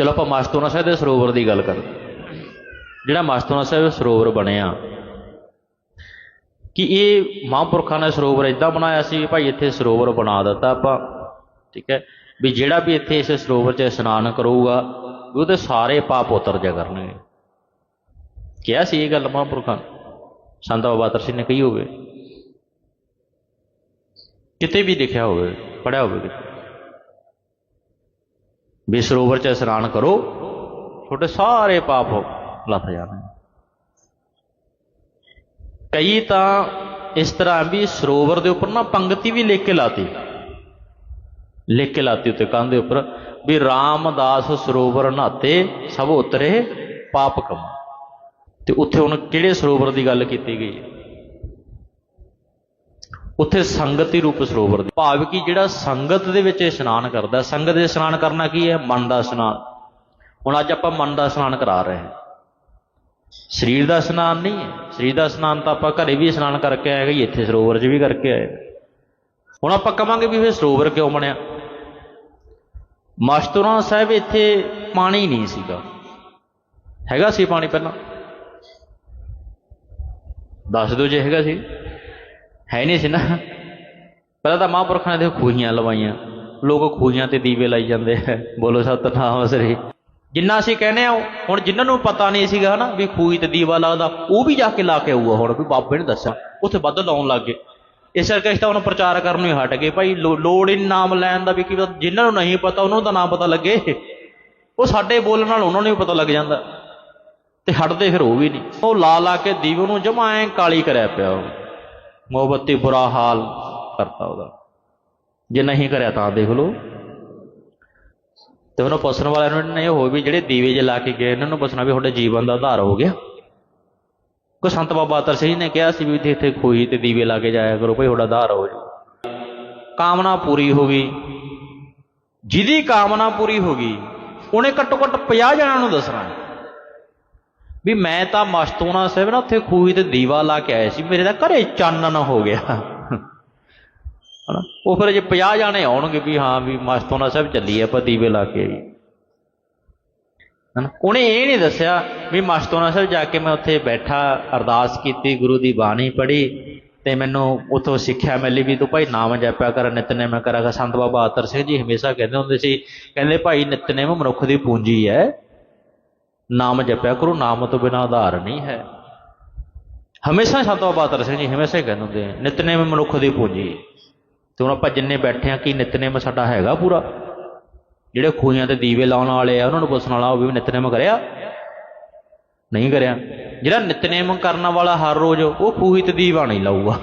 ਚਲੋ ਆਪਾਂ ਮਸਤੂਨਾ ਸਾਹਿਬ ਦੇ ਸਰੋਵਰ ਦੀ ਗੱਲ ਕਰਦੇ ਜਿਹੜਾ ਮਸਤੂਨਾ ਸਾਹਿਬ ਸਰੋਵਰ ਬਣਿਆ ਕਿ ਇਹ ਮਹਾਂਪੁਰਖਾਂ ਨੇ ਸਰੋਵਰ ਇਦਾਂ ਬਣਾਇਆ ਸੀ ਭਾਈ ਇੱਥੇ ਸਰੋਵਰ ਬਣਾ ਦਿੱਤਾ ਆਪਾਂ, ਠੀਕ ਹੈ? ਵੀ ਜਿਹੜਾ ਵੀ ਇੱਥੇ ਇਸ ਸਰੋਵਰ 'ਚ ਇਸ਼ਨਾਨ ਕਰੂਗਾ, ਵੀ ਉਹਦੇ ਸਾਰੇ ਪਾਪ ਉਤਰ ਜਾ ਕਰਨਗੇ। ਕਿਹਾ ਸੀ ਇਹ ਗੱਲ ਮਹਾਂਪੁਰਖਾਂ ਨੇ? ਸੰਤ ਬਾਬਾ ਅਤਰ ਸਿੰਘ ਨੇ ਕਹੀ ਹੋਵੇ। ਕਿਤੇ ਵੀ ਲਿਖਿਆ ਹੋਵੇ ਪੜਿਆ ਹੋਵੇ ਕਿਤੇ ਵੀ ਸਰੋਵਰ 'ਚ ਇਸ਼ਨਾਨ ਕਰੋ, ਤੁਹਾਡੇ ਸਾਰੇ ਪਾਪ ਲੱਥ ਜਾਣਗੇ ਕਈ ਤਾਂ ਇਸ ਤਰ੍ਹਾਂ ਵੀ ਸਰੋਵਰ ਦੇ ਉੱਪਰ ਨਾ ਪੰਗਤੀ ਵੀ ਲਿਖ ਕੇ ਲਾਤੀ। ਲਿਖ ਕੇ ਲਾਤੀ ਉੱਤੇ ਕੰਧ ਦੇ ਉੱਪਰ ਵੀ ਰਾਮਦਾਸ ਸਰੋਵਰ ਨਹਾਤੇ, ਸਭ ਉਤਰੇ, ਪਾਪ ਕਮ ਤੇ ਉੱਥੇ ਹੁਣ ਕਿਹੜੇ ਸਰੋਵਰ ਦੀ ਗੱਲ ਕੀਤੀ ਗਈ ਹੈ? ਉੱਥੇ ਸੰਗਤੀ ਰੂਪ ਸਰੋਵਰ ਦੀ। ਭਾਵ ਕਿ ਜਿਹੜਾ ਸੰਗਤ ਦੇ ਵਿੱਚ ਇਸ਼ਨਾਨ ਕਰਦਾ ਸੰਗਤ ਦੇ ਇਸ਼ਨਾਨ ਕਰਨਾ ਕੀ ਹੈ? ਮਨ ਦਾ ਇਸ਼ਨਾਨ। ਹੁਣ ਅੱਜ ਆਪਾਂ ਮਨ ਦਾ ਇਸ਼ਨਾਨ ਕਰਾ ਰਹੇ ਹਾਂ। ਸਰੀਰ ਦਾ ਇਸ਼ਨਾਨ ਨਹੀਂ ਹੈ। ਸਰੀਰ ਦਾ ਇਸ਼ਨਾਨ ਤਾਂ ਆਪਾਂ ਘਰੇ ਵੀ ਇਸ਼ਨਾਨ ਕਰਕੇ ਆਏ ਗਏ ਇੱਥੇ ਸਰੋਵਰ 'ਚ ਵੀ ਕਰਕੇ ਆਏ ਹੁਣ ਆਪਾਂ ਕਵਾਂਗੇ ਵੀ ਫਿਰ ਸਰੋਵਰ ਕਿਉਂ ਬਣਿਆ? ਮਸਤੂਰਾ ਸਾਹਿਬ ਇੱਥੇ ਪਾਣੀ ਨਹੀਂ ਸੀਗਾ। ਹੈਗਾ ਸੀ ਪਾਣੀ ਪਹਿਲਾਂ? ਦੱਸ ਦਿਓ ਜੇ ਹੈਗਾ ਸੀ। ਹੈ ਨਹੀਂ ਸੀ ਨਾ। ਪਹਿਲਾਂ ਤਾਂ ਮਹਾਂਪੁਰਖਾਂ ਨੇ ਖੂਹੀਆਂ ਲਵਾਈਆਂ। ਲੋਕ ਖੂਹੀਆਂ ਤੇ ਦੀਵੇ ਲਾਈ ਜਾਂਦੇ ਹੈ ਬੋਲੋ ਸਤਨਾਮ ਸ੍ਰੀ। ਜਿੰਨਾ ਅਸੀਂ ਕਹਿੰਦੇ ਆ ਹੁਣ ਜਿਨ੍ਹਾਂ ਨੂੰ ਪਤਾ ਨਹੀਂ ਸੀਗਾ ਨਾ ਵੀ ਖੂਹੀ ਤੇ ਦੀਵਾ ਲੱਗਦਾ ਉਹ ਵੀ ਜਾ ਕੇ ਲਾ ਕੇ ਆਊਗਾ ਹੁਣ, ਵੀ ਬਾਬੇ ਨੇ ਦੱਸਿਆ। ਉੱਥੇ ਵੱਧ ਲਾਉਣ ਲੱਗ ਗਏ। ਇਸ ਕਰਕੇ ਅਸੀਂ ਤਾਂ ਉਹਨੂੰ ਪ੍ਰਚਾਰ ਕਰਨ ਨੂੰ ਹੀ ਹਟ ਗਏ। ਭਾਈ ਲੋ- ਲੋੜ ਇਨ ਨਾਮ ਲੈਣ ਦਾ ਵੀ ਕੀ ਪਤਾ ਜਿਨ੍ਹਾਂ ਨੂੰ ਨਹੀਂ ਪਤਾ, ਉਹਨਾਂ ਨੂੰ ਤਾਂ ਨਾਮ ਪਤਾ ਲੱਗੇ। ਉਹ ਸਾਡੇ ਬੋਲਣ ਨਾਲ ਉਹਨਾਂ ਨੂੰ ਵੀ ਪਤਾ ਲੱਗ ਜਾਂਦਾ। ਤੇ ਹਟਦੇ ਫਿਰ ਉਹ ਵੀ ਨਹੀਂ। ਉਹ ਲਾ ਲਾ ਕੇ ਦੀਵੇ ਨੂੰ ਜਮਾ ਕਾਲੀ ਕਰਿਆ ਪਿਆ ਉਹ। ਮੋਹਬਤੀ ਬੁਰਾ ਹਾਲ ਕਰਤਾ ਉਹਦਾ। ਜੇ ਨਹੀਂ ਕਰਿਆ ਤਾਂ ਦੇਖ ਲਓ। ਤੇ ਉਹਨੂੰ ਪੁੱਛਣ ਵਾਲਿਆਂ ਨੂੰ ਇਹ ਹੋ ਵੀ ਜਿਹੜੇ ਦੀਵੇ ਜੇ ਲਾ ਕੇ ਗਏ, ਇਹਨਾਂ ਨੂੰ ਪੁੱਛਣਾ ਵੀ ਤੁਹਾਡੇ ਜੀਵਨ ਦਾ ਆਧਾਰ ਹੋ ਗਿਆ। ਕੋ ਸੰਤ ਬਾਬਾ ਅਤਰ ਸਿੰਘ ਨੇ ਕਿਹਾ ਸੀ ਵੀ ਇੱਥੇ ਇੱਥੇ ਖੋਈ ਤੇ ਦੀਵੇ ਲਾ ਕੇ ਜਾਇਆ ਕਰੋ, ਭਾਈ ਤੁਹਾਡਾ ਆਧਾਰ ਹੋ ਜੂ ਕਾਮਨਾ ਪੂਰੀ ਹੋ ਗਈ। ਜਿਹਦੀ ਕਾਮਨਾ ਪੂਰੀ ਹੋ ਗਈ, ਉਹਨੇ ਘੱਟੋ ਘੱਟ 50 ਜਣਾਂ ਨੂੰ ਦੱਸਣਾ। ਵੀ ਮੈਂ ਤਾਂ ਮਸਤੂਨਾ ਸਾਹਿਬ ਨਾ ਉੱਥੇ ਖੂਹੀ ਤੇ ਦੀਵਾ ਲਾ ਕੇ ਆਇਆ ਸੀ, ਮੇਰੇ ਤਾਂ ਘਰੇ ਚਾਨਣ ਹੋ ਗਿਆ। ਹਨਾ? ਉਹ ਫਿਰ ਜੇ 50 ਜਾਣੇ ਆਉਣਗੇ ਵੀ ਹਾਂ ਵੀ ਮਸਤੂਨਾ ਸਾਹਿਬ ਚੱਲੀ ਆਪਾਂ ਦੀਵੇ ਲਾ ਕੇ ਆਈ ਹਨਾ? ਉਹਨੇ ਇਹ ਨਹੀਂ ਦੱਸਿਆ ਵੀ ਮਸਤੂਨਾ ਸਾਹਿਬ ਜਾ ਕੇ ਮੈਂ ਉੱਥੇ ਬੈਠਾ, ਅਰਦਾਸ ਕੀਤੀ, ਗੁਰੂ ਦੀ ਬਾਣੀ ਪੜ੍ਹੀ ਤੇ ਮੈਨੂੰ ਉੱਥੋਂ ਸਿੱਖਿਆ ਮਿਲੀ ਵੀ ਤੂੰ ਭਾਈ ਨਾਮ ਜਪਿਆ ਕਰ, ਨਿਤਨੇਮ ਕਰਾਂਗਾ ਸੰਤ ਬਾਬਾ ਆਤਰ ਸਿੰਘ ਜੀ ਹਮੇਸ਼ਾ ਕਹਿੰਦੇ ਹੁੰਦੇ ਸੀ, ਕਹਿੰਦੇ ਭਾਈ ਨਿਤਨੇਮ ਮਨੁੱਖ ਦੀ ਪੂੰਜੀ ਹੈ। ਨਾਮ ਜਪਿਆ ਕਰੋ, ਨਾਮ ਤੋਂ ਬਿਨਾਂ ਆਧਾਰ ਨਹੀਂ ਹੈ। ਹਮੇਸ਼ਾ ਸੰਤ ਬਾਬਾ ਸਿੰਘ ਜੀ ਹਮੇਸ਼ਾ ਹੀ ਕਹਿੰਦੇ ਹੁੰਦੇ ਨਿਤਨੇਮ ਮਨੁੱਖ ਦੀ ਪੂੰਜੀ। ਤੇ ਹੁਣ ਆਪਾਂ ਜਿੰਨੇ ਬੈਠੇ ਆ, ਕੀ ਨਿਤਨੇਮ ਸਾਡਾ ਹੈਗਾ ਪੂਰਾ? ਜਿਹੜੇ ਖੂਹੀਆਂ ਤੇ ਦੀਵੇ ਲਾਉਣ ਵਾਲੇ ਆ, ਉਹਨਾਂ ਨੂੰ ਪੁੱਛਣ ਵਾਲਾ, ਉਹ ਵੀ ਨਿਤਨੇਮ ਕਰਿਆ? ਨਹੀਂ ਕਰਿਆ। ਜਿਹੜਾ ਨਿਤਨੇਮ ਕਰਨ ਵਾਲਾ ਹਰ ਰੋਜ਼, ਉਹ ਖੂਹੀ ਤੇ ਦੀਵਾ ਨਹੀਂ ਲਾਊਗਾ।